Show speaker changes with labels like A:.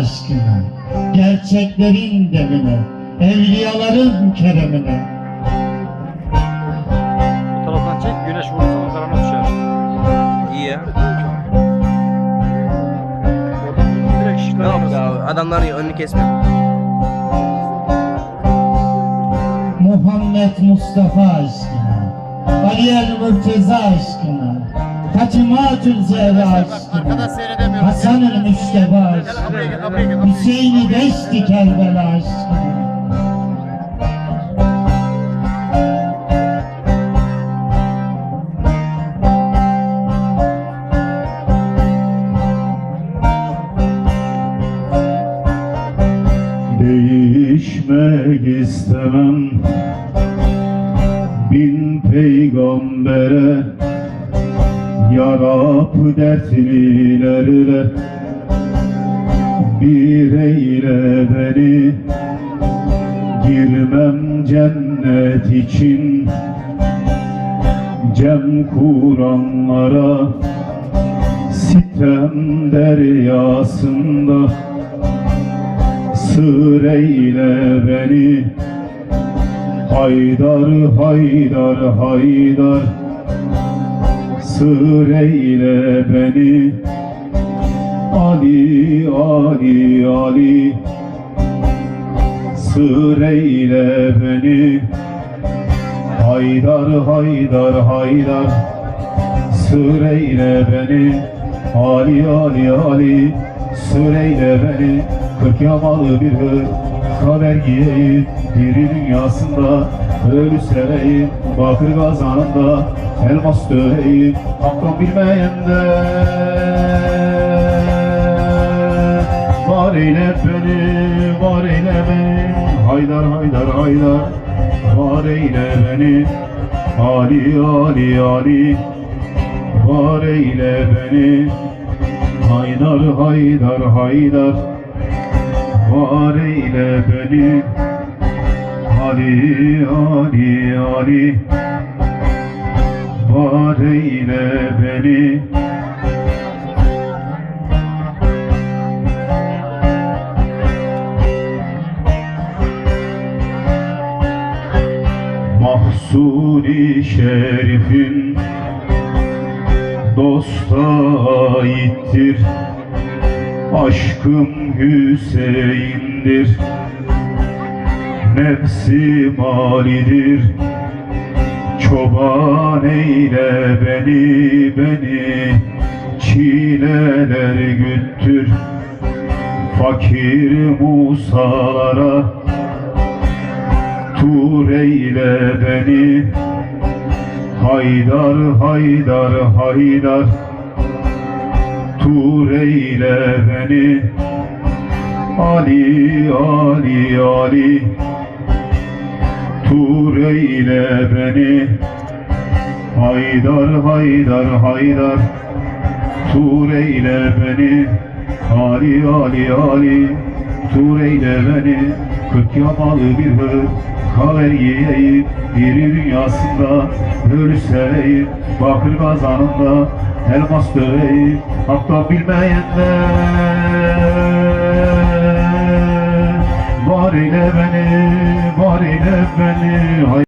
A: aşkına, gerçeklerin demine, evliyaların keremine.
B: Bu taraftan çek güneş vurduğu zaman karanlık düşer.
C: İyi ya.
B: Direkt ışıklar
C: Tamam ya adamların önünü kesme.
A: Muhammed Mustafa aşkına, Ali El Murteza aşkına, Fatıma Zehra aşkına, Hasan el Müşteba aşkına, Hüseyin-i Beşti Kerbela aşkına.
D: Değişmek istemem. Bin peygambere Yarab dertlilerle Bir eyle beni. Girmem cennet için. Cem kuranlara. Sitem deryasında. Sır eyle beni. Haydar haydar haydar Sır eyle beni. Ali Ali Ali. Sır eyle beni. Haydar haydar haydar. Sır eyle beni. Ali Ali Ali. Sır eyle beni. Kırk yamalı bir hır. Haber giyeyim Diri dünyasında Ölü seveyim Bakır kazanında Elmas döveyim Hakkım bilmeyende Var eyle beni Var eyle beni Haydar haydar haydar. Var eyle beni Ali Ali Ali. Var eyle beni Haydar haydar haydar. Var eyle beni Ali Ali Ali Var eyle beni. Mahsuri şerifin dosta aittir Aşkım Hüseyin'dir Nefsi malidir. Çoban eyle beni beni Çileler güttür. Fakir Musalara Tur eyle beni. Haydar haydar haydar Tur eyle beni. Ali Ali Ali Tur eyle beni. Haydar haydar haydar. Tur eyle beni. Ali Ali Ali Tur eyle beni. Kırk yamalı bir hır. Kaver giyeyim Biri dünyasında Ölü seveyim Bakır kazanında Elmas döveyim. Hatta bilmeyenler Var eyle beni Eyle beni